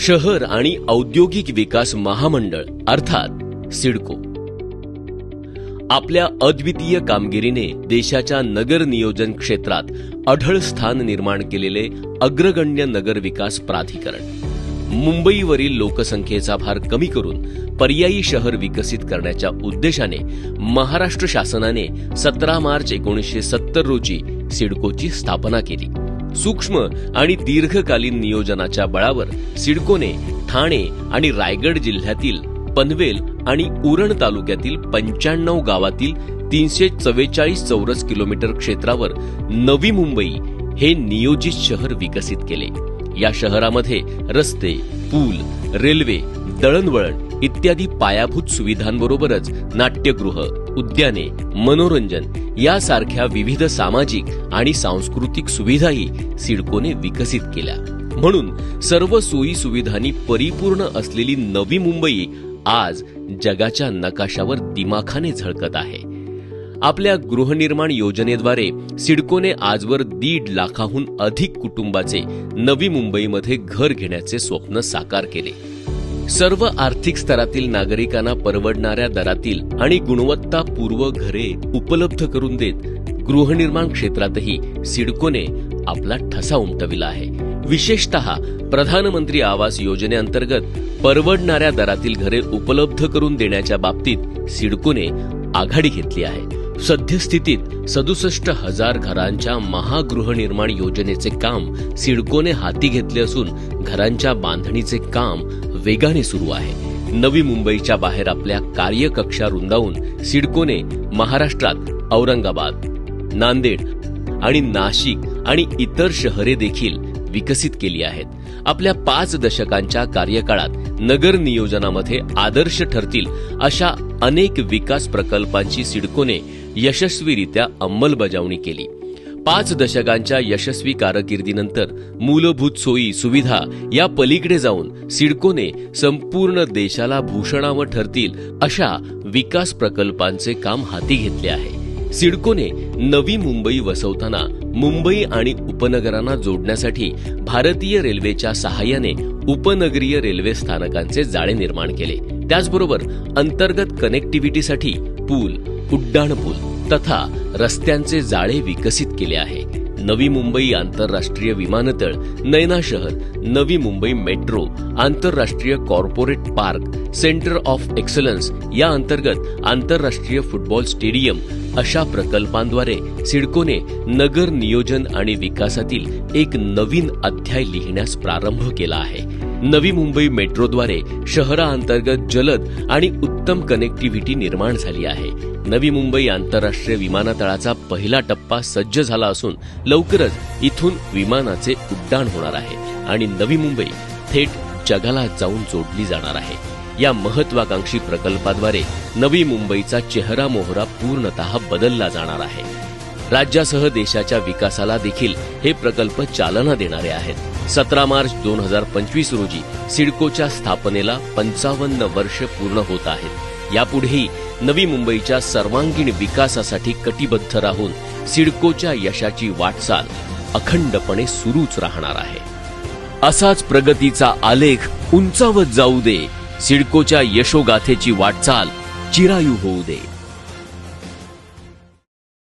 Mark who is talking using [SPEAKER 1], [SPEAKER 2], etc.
[SPEAKER 1] शहर आणि औद्योगिक विकास महामंडळ अर्थात सिडको. आपल्या अद्वितीय कामगिरीने देशाच्या नगर नियोजन क्षेत्रात अढळ स्थान निर्माण केलेले अग्रगण्य नगर विकास प्राधिकरण. मुंबईवरील लोकसंख्येचा भार कमी करून पर्यायी शहर विकसित करण्याच्या उद्देशाने महाराष्ट्र शासनाने सतरा मार्च एकोणीसशे सत्तर रोजी सिडकोची स्थापना केली. सूक्ष्म आणि दीर्घकालीन नियोजनाच्या बळावर सिडकोने ठाणे आणि रायगड जिल्ह्यातील पनवेल आणि उरण तालुक्यातील पंच्याण्णव गावातील तीनशे चव्वेचाळीस चौरस किलोमीटर क्षेत्रावर नवी मुंबई हे नियोजित शहर विकसित केले. या शहरामध्ये रस्ते पूल रेल्वे दळणवळण इत्यादी पायाभूत सुविधांबरोबरच नाट्यगृह उद्याने मनोरंजन यासारख्या विविध सामाजिक आणि सांस्कृतिक सुविधाही सिडकोने विकसित केल्या. म्हणून सर्व सोयी सुविधांनी परिपूर्ण असलेली नवी मुंबई आज जगाच्या नकाशावर दिमाखाने झळकत आहे. आपल्या गृहनिर्माण योजनेद्वारे सिडकोने आजवर दीड लाखाहून अधिक कुटुंबाचे नवी मुंबईमध्ये घर घेण्याचे स्वप्न साकार केले. सर्व आर्थिक स्तरातील नागरिकांना परवडणाऱ्या दरातील आणि गुणवत्तापूर्व घरे उपलब्ध करून देत गृहनिर्माण क्षेत्रातही सिडकोने आपला ठसा उमटविला आहे. विशेषतः प्रधानमंत्री आवास योजनेअंतर्गत परवडणाऱ्या दरातील घरे उपलब्ध करून देण्याच्या बाबतीत सिडकोने आघाडी घेतली आहे. सद्यस्थितीत सदुसष्ट हजार घरांच्या महागृहनिर्माण योजनेचे काम सिडकोने हाती घेतले असून घरांच्या बांधणीचे काम वेगाने सुरू आहे. नवी मुंबईच्या बाहेर आपल्या कार्यकक्षा रुंदावून सिडकोने महाराष्ट्रात औरंगाबाद नांदेड आणि नाशिक आणि इतर शहरे देखील विकसित केली आहेत. आपल्या पाच दशकांच्या कार्यकाळात नगर नियोजनामध्ये आदर्श ठरतील अशा अनेक विकास प्रकल्पांची सिडकोने यशस्वीरित्या अंमलबजावणी केली. पाच दशकांच्या यशस्वी कारकिर्दीनंतर मूलभूत सोयी सुविधा या पलीकडे जाऊन सिडकोने संपूर्ण देशाला भूषणावं ठरतील अशा विकास प्रकल्पांचे काम हाती घेतले आहे. सिडकोने नवी मुंबई वसवताना मुंबई आणि उपनगरांना जोडण्यासाठी भारतीय रेल्वेच्या सहाय्याने उपनगरीय रेल्वे स्थानकांचे जाळे निर्माण केले. त्याचबरोबर अंतर्गत कनेक्टिव्हिटीसाठी पूल उड्डाण पूल तथा रस्त्यांचे जाळे विकसित केले आहे. नवी मुंबई आंतरराष्ट्रीय विमानतळ नैना शहर नवी मुंबई मेट्रो आंतरराष्ट्रीय corporate park centre of excellence या अंतर्गत आंतरराष्ट्रीय फुटबॉल स्टेडियम अशा प्रकल्पांद्वारे सिडकोने नगर नियोजन आणि विकासातील एक नवीन अध्याय लिहिण्यास प्रारंभ केला आहे. नवी मुंबई मेट्रोद्वारे शहराअंतर्गत जलद आणि उत्तम कनेक्टिव्हिटी निर्माण झाली आहे. नवी मुंबई आंतरराष्ट्रीय विमानतळाचा पहिला टप्पा सज्ज झाला असून लवकरच इथून विमानाचे उड्डाण होणार आहे आणि नवी मुंबई थेट जगाला जाऊन जोडली जाणार आहे. या महत्वाकांक्षी प्रकल्पाद्वारे नवी मुंबईचा चेहरा मोहरा पूर्णतः बदलला जाणार आहे. राज्यासह देशाच्या विकासाला देखील हे प्रकल्प चालना देणारे आहेत. सतरा मार्च दोन हजार पंचवीस रोजी सिडकोच्या स्थापनेला पंचावन्न वर्ष पूर्ण होत आहेत. यापुढेही नवी मुंबईच्या सर्वांगीण विकासासाठी कटिबद्ध राहून सिडकोच्या यशाची वाटचाल अखंडपणे सुरूच राहणार आहे. असाच प्रगतीचा आलेख उंचावत जाऊ दे. सिडकोच्या यशोगाथेची वाटचाल चिरायू होऊ दे.